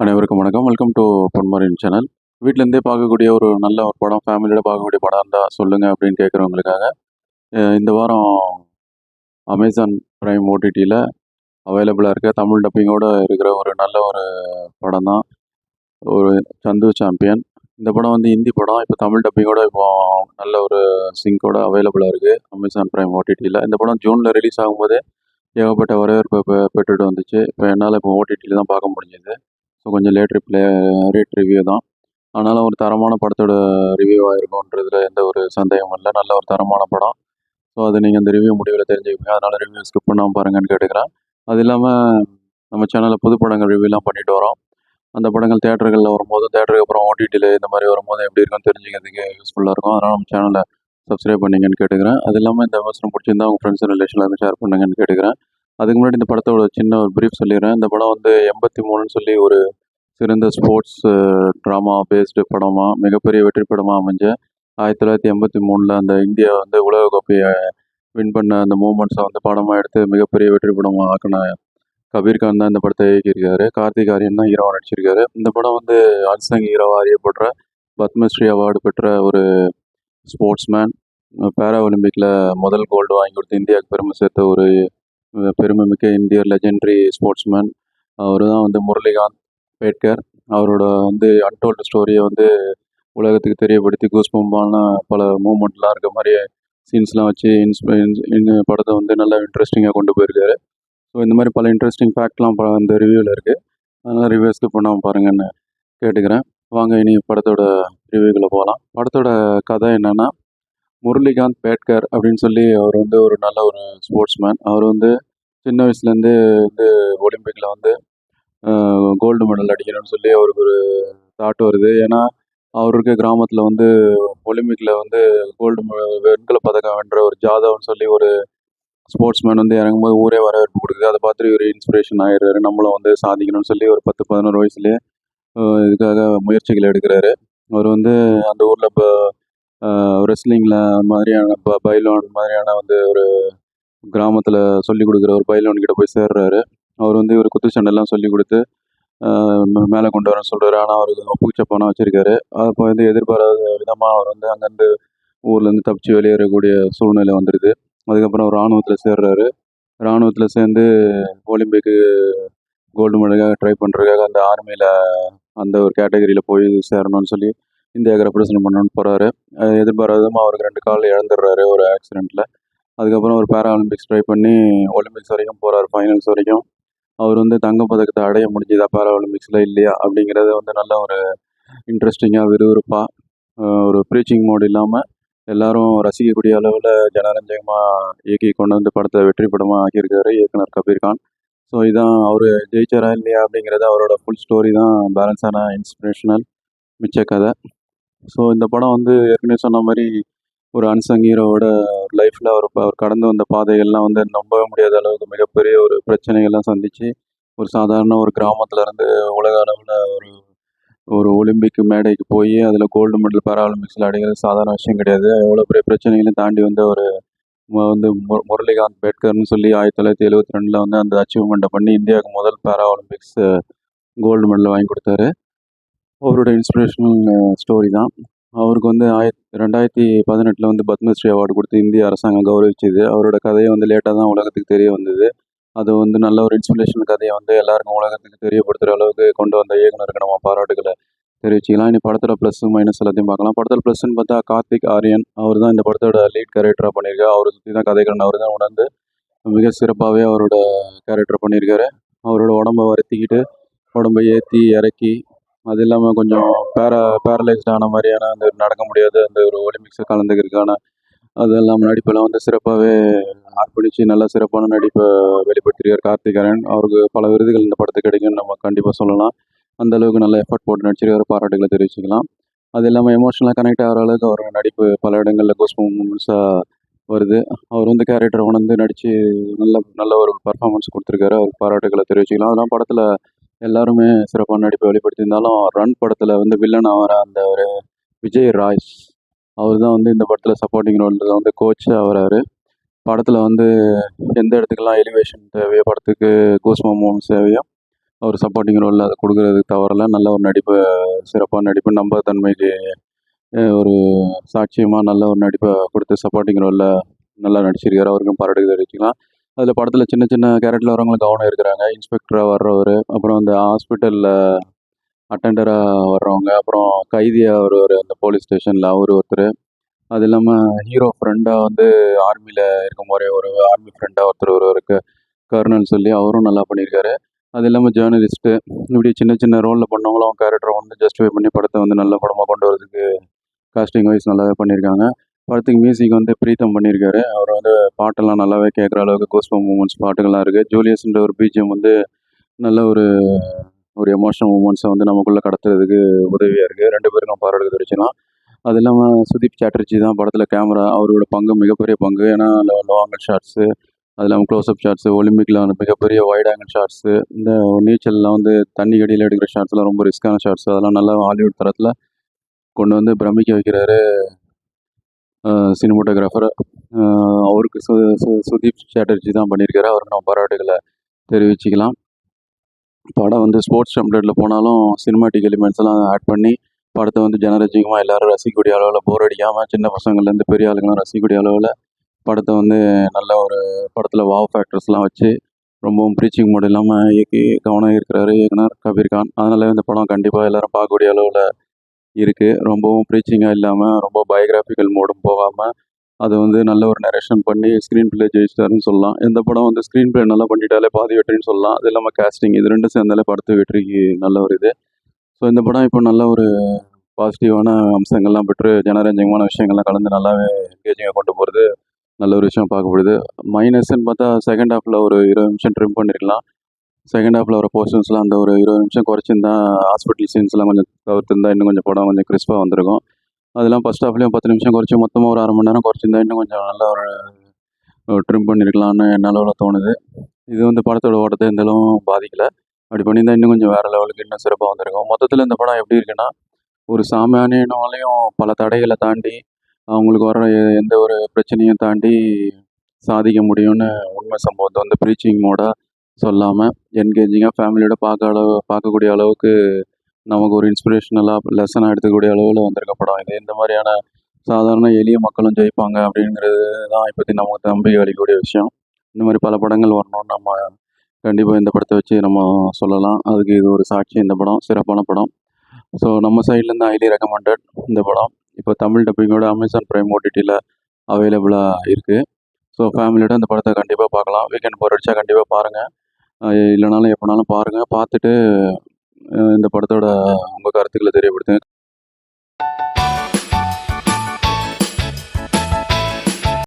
அனைவருக்கும் வணக்கம். Welcome to பொன்மரின் சேனல் வீட்டிலேருந்தே பார்க்கக்கூடிய ஒரு நல்ல ஒரு படம் ஃபேமிலியோட பார்க்கக்கூடிய படம் இருந்தால் சொல்லுங்கள் அப்படின்னு கேட்குறவங்களுக்காக இந்த வாரம் அமேசான் ப்ரைம் ஓடிடியில் அவைலபிளாக இருக்க தமிழ் டப்பிங்கோடு இருக்கிற ஒரு நல்ல ஒரு படம் தான். ஒரு சந்து சாம்பியன் இந்த படம் வந்து ஹிந்தி படம் இப்போ தமிழ் டப்பிங்கோட இப்போ நல்ல ஒரு சிங்கோட அவைலபிளாக இருக்குது அமேசான் ப்ரைம் ஓடிடியில் இந்த படம் ஜூனில் ரிலீஸ் ஆகும்போதே ஏகப்பட்ட வரவேற்பு பெற்றுட்டு வந்துச்சு. இப்போ என்னால் இப்போ ஓடிடியில் தான் பார்க்க முடிஞ்சது. ஸோ கொஞ்சம் லேட் ரிப்ளே ரேட் ரிவ்யூ தான். அதனால் ஒரு தரமான படத்தோட ரிவ்யூ ஆயிருக்கும்ன்றதுல எந்த ஒரு சந்தேகமும் இல்லை. நல்ல ஒரு தரமான படம். ஸோ அது நீங்கள் அந்த ரிவ்யூ முடிவில் தெரிஞ்சுக்கோங்க அதனால் ரிவ்யூ ஸ்கிப் பண்ணாமல் பாருங்கன்னு கேட்டுக்கிறேன். அது இல்லாமல் நம்ம சேனலில் புது படங்கள் ரிவ்யூலாம் பண்ணிட்டு வரோம். அந்த படங்கள் தேட்டர்களில் வரும்போது தேட்டருக்கு அப்புறம் ஓடிடியில் இந்த மாதிரி வரும்போது எப்படி இருக்குன்னு தெரிஞ்சுக்கிறதுக்கு யூஸ்ஃபுல்லாக இருக்கும். அதனால் நம்ம சேனலை சப்ஸ்கிரைப் பண்ணீங்கன்னு கேட்டுக்கிறேன். அது இல்லாமல் இந்த விமர்சனம் பிடிச்சிருந்தா உங்கள் ஃப்ரெண்ட்ஸ் ரிலேஷனில் ஷேர் பண்ணுங்கன்னு கேட்டுக்கிறேன். அதுக்கு முன்னாடி இந்த படத்தோட சின்ன ஒரு ப்ரீஃப் சொல்லிடுறேன். இந்த படம் வந்து எண்பத்தி மூணுன்னு சொல்லி ஒரு சிறந்த ஸ்போர்ட்ஸ் ட்ராமா பேஸ்டு படமாக மிகப்பெரிய வெற்றி படமாக அமைஞ்ச ஆயிரத்தி தொள்ளாயிரத்தி எண்பத்தி மூணில் அந்த இந்தியா வந்து உலக கோப்பையை வின் பண்ண அந்த மூமெண்ட்ஸை வந்து படமாக எடுத்து மிகப்பெரிய வெற்றி படமாக ஆக்கின கபீர் கான் தான் இந்த படத்தை இயக்கியிருக்காரு. கார்த்திக் ஆரியன் தான் ஹீரோவாக நடிச்சிருக்காரு. இந்த படம் வந்து அன்சங் ஹீரோவாக அறியப்படுற பத்மஸ்ரீ அவார்டு பெற்ற ஒரு ஸ்போர்ட்ஸ்மேன் பேரா ஒலிம்பிக்கில் முதல் கோல்டு வாங்கி கொடுத்து இந்தியாவுக்கு பெருமை சேர்த்த ஒரு பெருமை பெருமைமிக்க இந்திய லெஜெண்டரி ஸ்போர்ட்ஸ்மேன் அவர் தான் வந்து முரளிகாந்த் பேட்கர். அவரோட வந்து அன்டோல்டு ஸ்டோரியை வந்து உலகத்துக்கு தெரியப்படுத்தி கூஸ்பம்பான பல மூமெண்ட்லாம் இருக்க மாதிரி சீன்ஸ்லாம் வச்சு இன்ஸ்ப படத்தை வந்து நல்லா இன்ட்ரெஸ்டிங்காக கொண்டு போயிருக்காரு. ஸோ இந்த மாதிரி பல இன்ட்ரெஸ்டிங் ஃபேக்ட்லாம் ப அந்த ரிவ்யூவில் இருக்குது அதனால் ரிவ்யூ ஸ்கிப் பண்ணாமல் பாருங்கன்னு கேட்டுக்கிறேன். வாங்க இனி படத்தோட பிரிவுகளை போகலாம் படத்தோட கதை என்னென்னா முரளிகாந்த் பேட்கர் அப்படின்னு சொல்லி அவர் வந்து ஒரு நல்ல ஒரு ஸ்போர்ட்ஸ்மேன் அவர் வந்து சின்ன வயசுலேருந்து வந்து ஒலிம்பிக்கில் வந்து கோல்டு மெடல் அடிக்கணும்னு சொல்லி அவருக்கு ஒரு தாட் வருது. ஏன்னா அவருக்கு கிராமத்தில் வந்து ஒலிம்பிக்கில் வந்து கோல்டு வெண்கல பதக்கம் வென்ற ஒரு ஜாதவ்னு சொல்லி ஒரு ஸ்போர்ட்ஸ்மேன் வந்து இறங்கும்போது ஊரே வரவேற்பு கொடுக்குது. அதை பார்த்துட்டு ஒரு இன்ஸ்பிரேஷன் ஆயிடுறாரு. நம்மளும் வந்து சாதிக்கணும்னு சொல்லி ஒரு பத்து பதினோரு வயசுலேயே இதுக்காக முயற்சிகள் எடுக்கிறாரு. அவர் வந்து அந்த ஊரில் இப்போ ரெஸ்லிங்கில் மாதிரியான ப பைலோன் மாதிரியான வந்து ஒரு கிராமத்தில் சொல்லி கொடுக்குற ஒரு பைலோன் கிட்ட போய் சேர்றாரு. அவர் வந்து இவர் குத்துச்சண்டெல்லாம் சொல்லி கொடுத்து மேலே கொண்டு வரேன்னு சொல்கிறாரு ஆனால் அவருக்கு பூச்சை பணம் வச்சுருக்காரு. அப்போ வந்து எதிர்பாராத விதமாக அவர் வந்து அங்கேருந்து ஊர்லேருந்து தப்பிச்சு வெளியேறக்கூடிய சூழ்நிலை வந்துடுது அதுக்கப்புறம் ராணுவத்தில் சேர்றாரு. ராணுவத்தில் சேர்ந்து ஒலிம்பிக்கு கோல்டு மெடலுக்காக ட்ரை பண்ணுறதுக்காக அந்த ஆர்மியில் அந்த ஒரு கேட்டகரியில் போய் சேரணும்னு சொல்லி இந்தியாவுக்கு ரெப்ரசன்ட் பண்ணணும்னு போகிறாரு எதிர்பாராதமாக அவருக்கு ரெண்டு கால் இழந்துடுறாரு ஒரு ஆக்சிடெண்ட்டில் அதுக்கப்புறம் ஒரு பேரா ஒலிம்பிக்ஸ் ட்ரை பண்ணி ஒலிம்பிக்ஸ் வரைக்கும் போகிறார் ஃபைனல்ஸ் வரைக்கும். அவர் வந்து தங்கப்பதக்கத்தை அடைய முடிஞ்சுதா பேரா ஒலிம்பிக்ஸில் இல்லையா அப்படிங்கிறது வந்து நல்ல ஒரு இன்ட்ரெஸ்டிங்காக விறுவிறுப்பாக ஒரு ப்ரீச்சிங் மோட் இல்லாமல் எல்லாரும் ரசிக்கக்கூடிய அளவில் ஜனரஞ்சகமாக இயக்கி கொண்டு வந்து படத்தை வெற்றி படமாக ஆக்கியிருக்காரு இயக்குனர் கபீர் கான். ஸோ இதான் அவர் ஜெயிச்சாரா இல்லையா அப்படிங்கிறது அவரோட ஃபுல் ஸ்டோரி தான் பேலன்ஸான இன்ஸ்பிரேஷனல் மிச்ச கதை. ஸோ இந்த படம் வந்து ஏற்கனவே சொன்ன மாதிரி ஒரு அன்சங் ஹீரோவோட லைஃப்பில் அவர் அவர் கடந்து வந்த பாதைகள்லாம் வந்து நம்பவே முடியாத அளவுக்கு மிகப்பெரிய ஒரு பிரச்சனைகள்லாம் சந்தித்து ஒரு சாதாரண ஒரு கிராமத்துலேருந்து உலக அளவில் ஒரு ஒரு ஒலிம்பிக் மேடைக்கு போய் அதில் கோல்டு மெடல் பேரா ஒலிம்பிக்ஸில் அடைகிறது சாதாரண விஷயம் கிடையாது. எவ்வளோ பெரிய பிரச்சனைகளையும் தாண்டி வந்து ஒரு வந்து மு- முரளிகாந்த் பேட்கர்னு சொல்லி ஆயிரத்தி தொள்ளாயிரத்தி எழுபத்தி ரெண்டில் வந்து அந்த அச்சீவ்மெண்ட்டை பண்ணி இந்தியாவுக்கு முதல் பேரா ஒலிம்பிக்ஸ் கோல்டு மெடல் வாங்கி கொடுத்தாரு. அவரோட இன்ஸ்பிரேஷனல் ஸ்டோரி தான். அவருக்கு வந்து ஆயிரத்தி ரெண்டாயிரத்தி பதினெட்டில் வந்து பத்மஸ்ரீ அவார்டு கொடுத்து இந்திய அரசாங்கம் கௌரவிச்சது. அவரோட கதையை வந்து லேட்டாக தான் உலகத்துக்கு தெரிய வந்தது. அது வந்து நல்ல ஒரு இன்ஸ்பிரேஷன் கதையை வந்து எல்லாருக்கும் உலகத்துக்கு தெரியப்படுத்துகிற அளவுக்கு கொண்டு வந்த இயக்குனருக்கு நம்ம பாராட்டுகளை தெரிவிச்சுக்கலாம் இனி படத்தில் ப்ளஸ் மைனஸ் எல்லாத்தையும் பார்க்கலாம். படத்தில் ப்ளஸ்ன்னு பார்த்தா கார்த்திக் ஆரியன் அவர் தான் இந்த படத்தோட லீட் கேரக்டராக பண்ணியிருக்காரு. அவரை சுற்றி தான் கதைகள் அவர் தான் உணர்ந்து மிக சிறப்பாகவே அவரோட கேரக்டர் பண்ணியிருக்காரு. அவரோட உடம்ப வருத்திக்கிட்டு உடம்பை ஏற்றி இறக்கி அது இல்லாமல் கொஞ்சம் பேரா பேரலைஸ்ட் ஆன மாதிரியான அந்த நடக்க முடியாத அந்த ஒரு ஒலிம்பிக்ஸை கலந்துக்கிறதுக்கான அதெல்லாம் இல்லாமல் நடிப்பெல்லாம் வந்து சிறப்பாகவே அர்ப்பணித்து நல்ல சிறப்பான நடிப்பை வெளிப்படுத்தியிருக்கார் கார்த்திகரன் அவருக்கு பல விருதுகள் இந்த படத்துக்கு கிடைக்கும்னு நம்ம கண்டிப்பாக சொல்லலாம். அந்த அளவுக்கு நல்ல எஃபர்ட் போட்டு நடிச்சிருக்காரு. பாராட்டுகளை தெரிவிச்சுக்கலாம். அது இல்லாமல் எமோஷனலாக கனெக்ட் ஆகிற அளவுக்கு அவர் நடிப்பு பல இடங்களில் கோஸ் மூமெண்ட்ஸாக வருது. அவர் வந்து கேரக்டரை உணர்ந்து நடித்து நல்ல நல்ல ஒரு பர்ஃபார்மன்ஸ் கொடுத்துருக்காரு. அவர் பாராட்டுகளை தெரிவிச்சுக்கலாம். அதெல்லாம் படத்தில் எல்லாருமே சிறப்பான நடிப்பை வெளிப்படுத்தியிருந்தாலும் ரன் படத்தில் வந்து வில்லன் ஆகிற அந்த ஒரு விஜய் ராய்ஸ் அவர் தான் வந்து இந்த படத்தில் சப்போர்ட்டிங் ரோலில் வந்து கோச் ஆகிறாரு படத்தில் வந்து எந்த இடத்துக்கெல்லாம் எலிவேஷன் தேவையோ படத்துக்கு கூஸ்மா மூமெண்ட்ஸ் தேவையோ அவர் சப்போர்ட்டிங் ரோலில் அதை கொடுக்குறதுக்கு தவறல நல்ல ஒரு நடிப்பு சிறப்பான நடிப்பு நம்பகத்தன்மைக்கு தன்மைக்கு ஒரு சாட்சியமாக நல்ல ஒரு நடிப்பை கொடுத்து சப்போர்ட்டிங் ரோலில் நல்லா நடிச்சிருக்காரு. அவருக்கும் பாராட்டு தெரிவிச்சுக்கலாம். அதில் படத்தில் சின்ன சின்ன கேரக்டரில் வரவங்களுக்கு கவனம் இருக்கிறாங்க. இன்ஸ்பெக்டராக வர்றவர் அப்புறம் அந்த ஹாஸ்பிட்டலில் அட்டெண்டராக வர்றவங்க அப்புறம் கைதியாக வருவார் அந்த போலீஸ் ஸ்டேஷனில் அவர் ஒருத்தர். அது இல்லாமல் ஹீரோ ஃப்ரெண்டாக வந்து ஆர்மியில் இருக்கும் போதே ஒரு ஆர்மி ஃப்ரெண்டாக ஒருத்தர் ஒருவருக்கு கர்னல் சொல்லி அவரும் நல்லா பண்ணியிருக்காரு. அது இல்லாமல் ஜேர்னலிஸ்ட்டு இப்படி சின்ன சின்ன ரோலில் பண்ணவங்களும் கேரக்டரை வந்து ஜஸ்டிஃபை பண்ணி படத்தை வந்து நல்ல படமாக கொண்டு வரதுக்கு காஸ்டிங் வைஸ் நல்லாவே பண்ணியிருக்காங்க. படத்துக்கு மியூசிக் வந்து பிரீத்தம் பண்ணியிருக்காரு. அவர் வந்து பாட்டெல்லாம் நல்லாவே கேட்குற அளவுக்கு கோஸ்பம் மூமெண்ட்ஸ் பாட்டுகள்லாம் இருக்குது ஜூலியஸ்ன்ற ஒரு பீஜியம் வந்து நல்ல ஒரு ஒரு எமோஷனல் மூமெண்ட்ஸை வந்து நமக்குள்ளே கடத்துறதுக்கு உதவியாக இருக்குது ரெண்டு பேருக்கும் பாராட்டு தெரிவிச்சுக்கலாம் அது இல்லாமல் சுதீப் சாட்டர்ஜி தான் படத்தில் கேமரா அவரோட பங்கு மிகப்பெரிய பங்கு. ஏன்னா லோ ஆங்கிள் ஷார்ட்ஸு அது இல்லாமல் க்ளோஸ்அப் ஷாட்ஸு ஒலிம்பிக்கில் வந்து மிகப்பெரிய வைட் ஆங்கிள் ஷாட்ஸு இந்த நீச்சல்லாம் வந்து தண்ணி கடியில் எடுக்கிற ஷாட்ஸ்லாம் ரொம்ப ரிஸ்க்கான ஷாட்ஸ் அதெல்லாம் நல்லா ஹாலிவுட் தரத்தில் கொண்டு வந்து பிரமிக்க வைக்கிறாரு சினிமோட்டோகிராஃபர் அவருக்கு சு சு- சுதீப் சாட்டர்ஜி தான் பண்ணியிருக்காரு. அவருக்கு நம்ம பாராட்டுகளை தெரிவிச்சுக்கலாம். படம் வந்து ஸ்போர்ட்ஸ் டெம்ப்ளேட்டில் போனாலும் சினிமாட்டிக் எலிமெண்ட்ஸ் எல்லாம் ஆட் பண்ணி படத்தை வந்து ஜனரஜிகமாக எல்லாரும் ரசிக்கக்கூடிய அளவில் போர் அடிக்காமல் சின்ன பசங்கள்லேருந்து பெரிய ஆளுங்களாம் ரசிக்கக்கூடிய அளவில் படத்தை வந்து நல்ல ஒரு படத்தில் வாவ் ஃபேக்டர்ஸ்லாம் வச்சு ரொம்பவும் ப்ரீச்சிங் மோட் இல்லாமல் இயக்கி கவனம் இருக்கிறாரு இயக்குனர் கபீர் கான். அதனால இந்த படம் கண்டிப்பாக எல்லாரும் பார்க்கக்கூடிய அளவில் இருக்குது ரொம்பவும் ப்ரீச்சிங்காக இல்லாமல் ரொம்ப பயோகிராஃபிக்கல் மோடும் போகாமல் அது வந்து நல்ல ஒரு நரேஷன் பண்ணி ஸ்க்ரீன் பிளே ஜெயிச்சிட்டாருன்னு சொல்லலாம். இந்த படம் வந்து ஸ்க்ரீன் பிளே நல்லா பண்ணிட்டாலே பாதி வெற்றின்னு சொல்லலாம். அது இல்லாமல் கேஸ்டிங் இது ரெண்டும் சேர்ந்தாலே படத்து வெற்றிக்கு நல்ல ஒரு இது. ஸோ இந்த படம் இப்போ நல்ல ஒரு பாசிட்டிவான அம்சங்கள்லாம் பெற்று ஜனரஞ்சகமான விஷயங்கள்லாம் கலந்து நல்லாவே என்கேஜிங்காக கொண்டு போகிறது நல்ல ஒரு விஷயம் பார்க்கப்படுது மைனஸ்ன்னு பார்த்தா செகண்ட் ஹாஃபில் ஒரு இருபது நிமிஷம் ட்ரிம் பண்ணிருக்கலாம். செகண்ட் ஹாஃபில் வர போர்ஷன்ஸ்லாம் அந்த ஒரு இருபது நிமிஷம் குறைச்சிருந்தா ஹாஸ்பிட்டல் சீன்ஸ்லாம் கொஞ்சம் தவிர்த்திருந்தா இன்னும் கொஞ்சம் படம் கொஞ்சம் கிறிஸ்பாக வந்திருக்கும். அதெல்லாம் ஃபஸ்ட் ஹாஃப்லேயும் பத்து நிமிஷம் குறைச்சி மொத்தமாக ஒரு அரை மணி நேரம் குறைச்சிருந்தா இன்னும் கொஞ்சம் நல்ல ஒரு ட்ரிம் பண்ணியிருக்கலாம்னு என்னால் தோணுது. இது வந்து படத்தோட ஓட்டத்தை இருந்தாலும் பாதிக்கலை. அப்படி பண்ணியிருந்தா இன்னும் கொஞ்சம் வேறு லெவலுக்கு இன்னும் சிறப்பாக வந்திருக்கும். மொத்தத்தில் இந்த படம் எப்படி இருக்குன்னா ஒரு சாமானியனாலையும் பல தடைகளை தாண்டி அவங்களுக்கு வர எந்த ஒரு பிரச்சனையும் தாண்டி சாதிக்க முடியும்னு உண்மை சம்பவத்தை வந்து ப்ரீச்சிங் மோடாக சொல்லாமல் என்கேஜிங்காக ஃபேமிலியோட பார்க்க அளவு பார்க்கக்கூடிய அளவுக்கு நமக்கு ஒரு இன்ஸ்பிரேஷனலாக லெசனாக எடுத்துக்கூடிய அளவில் வந்திருக்க படம் இது. இந்த மாதிரியான சாதாரண எளிய மக்களும் ஜெயிப்பாங்க அப்படிங்கிறது தான் இப்போத்தி நமக்கு நம்பிக்கை அளிக்கக்கூடிய விஷயம். இந்த மாதிரி பல படங்கள் வரணும்னு நம்ம கண்டிப்பாக இந்த படத்தை வச்சு நம்ம சொல்லலாம். அதுக்கு இது ஒரு சாட்சி இந்த படம் சிறப்பான படம். ஸோ நம்ம சைட்லேருந்து ஹைலி ரெக்கமெண்டட் இந்த படம். இப்போ தமிழ் டப்பிங்கோட அமேசான் ப்ரைம் ஓடிடியில் அவைலபிளாக இருக்குது ஸோ ஃபேமிலியோட அந்த படத்தை கண்டிப்பாக பார்க்கலாம். வீக்கெண்ட் போர் அடிச்சா கண்டிப்பாக பாருங்கள் இல்லைனாலும் எப்போனாலும் பாருங்கள் பார்த்துட்டு இந்த படத்தோட உங்கள் கருத்துக்களை தெரியப்படுத்துங்க.